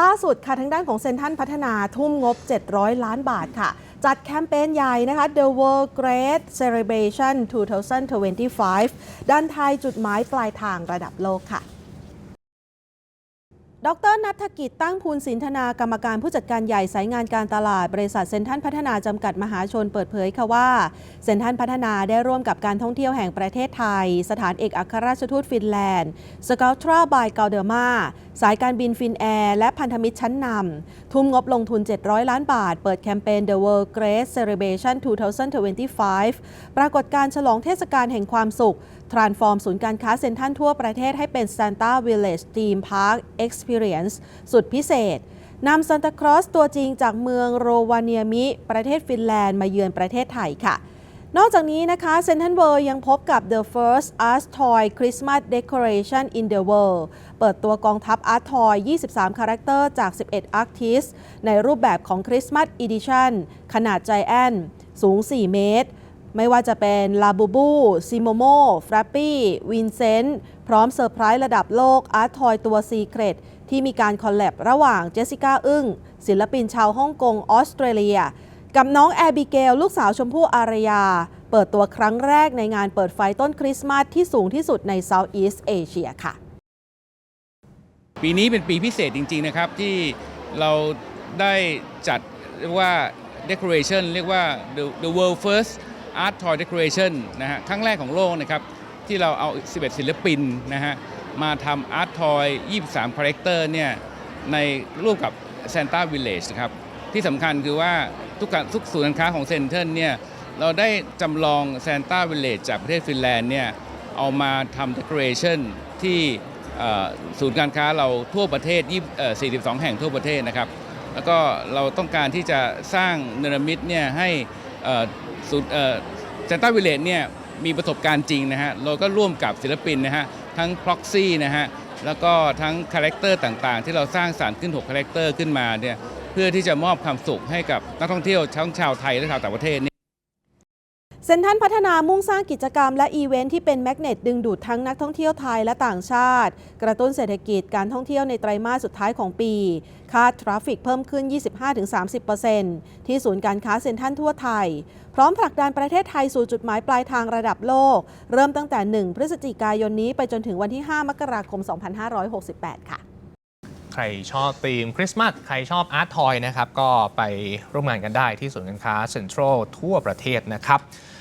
ล่าสุดค่ะทางด้านของเซนทรัลพัฒนาทุ่มงบ 700 ล้านบาทค่ะ จัดแคมเปญใหญ่นะคะ The World Great Celebration 2025 ด้านไทยจุดหมายปลายทางระดับโลกค่ะดรนัฐกิจตั้งภูลสินธนากรรมการผู้จัดการใหญ่สายงานการตลาด บริษัทเซนทรัลพัฒนาจำกัดมหาชนเปิดเผยค่ะว่า เซนทรัลพัฒนาได้ร่วมกับการท่องเที่ยวแห่งประเทศไทย สถานเอกอัครราชทูตฟินแลนด์สก u ตราบายเกาเดอร์มา สายการบินฟินแอร์และพันธมิตรชั้นนำทุ่มงบลงทุน 700 ล้านบาท เปิดแคมเปญ The World Great Celebration 2025 ปรากฏการ์ฉลองเทศกาลแห่งความสุข transform ศูนย์การค้าเซ็นทรัลทั่วประเทศให้เป็น Santa Village Theme Park Experience สุดพิเศษนำซานตาครอสตัวจริงจากเมืองโรวาเนียมิ ประเทศฟินแลนด์มาเยือนประเทศไทยค่ะ นอกจากนี้นะคะเซนทันเวิร์ยังพบกับ The First Art Toy Christmas Decoration in the World เปิดตัวกองทัพ Art Toy 23 คาแรคเตอร์จาก 11 Artist ในรูปแบบของ Christmas Edition ขนาด Giant สูง 4 เมตร ไม่ว่าจะเป็นลาบูบูซิโมโมฟรัปปี้วินเซนต์พร้อมเซอร์ไพรส์ระดับโลกอาร์ตทอยตัวซีเครตที่มีการคอลแลบระหว่างเจสสิก้าอึ้งศิลปินชาวฮ่องกงออสเตรเลีย กับน้องแอบิเกลลูกสาวชมพู่อารยา เปิดตัวครั้งแรกในงานเปิดไฟต้นคริสต์มาสที่สูงที่สุดในเซาท์อีสต์เอเชียค่ะ ปีนี้เป็นปีพิเศษจริง ๆ นะครับ ที่เราได้จัดเรียกว่า decoration เรียกว่า the, the world first art toy decoration นะฮะครั้งแรกของโลกนะครับ ที่เราเอา 11 ศิลปินนะฮะมาทำ art toy 23 character เนี่ยในร่วมกับ Santa Village นะครับ ที่สำคัญคือว่าทุกการทุกศูนย์การค้าของเซนเท r ลเนี่ยเราได้จำลอง Santa Village จากประเทศฟินแลนด์เนี่ยเอามาทำ decoration ที่ศูนย์การค้าเราทั่วประเทศ42 แห่งทั่วประเทศนะครับ แล้วก็เราต้องการที่จะสร้างเนรมิตเนี่ยให้ศูนย์เซนต้าวิลเลจเนี่ยมีประสบการณ์จริงนะฮะ เราก็ร่วมกับศิลปินนะฮะ ทั้ง Proxy นะฮะ แล้วก็ทั้งคาแรคเตอร์ต่างๆ ที่เราสร้างสารรค์ขึ้น 6 คาแรคเตอร์ขึ้นมาเนี่ย เพื่อที่จะมอบความสุขให้กับนักท่องเที่ยวทั้งชาวไทยและชาวต่างประเทศเซ็นทรัลพัฒนามุ่งสร้างกิจกรรมและอีเวนท์ที่เป็นแมกเนตดึงดูดทั้งนักท่องเที่ยวไทยและต่างชาติ กระตุ้นเศรษฐกิจการท่องเที่ยวในไตรมาสสุดท้ายของปี คาดทราฟฟิกเพิ่มขึ้น 25-30%ที่ศูนย์การค้าเซ็นทรัลทั่วไทย พร้อมผลักดันประเทศไทยสู่จุดหมายปลายทางระดับโลก เริ่มตั้งแต่ 1 พฤศจิกายนนี้ไปจนถึงวันที่ 5 มกราคม 2568 ค่ะ รชอบธีมคริสต์มาสใครชอบอาร์ตทอยนะครับก็ไปร่วมงานกันได้ที่ศูนย์การค้าเซ็นทรัลทั่วประเทศนะครับ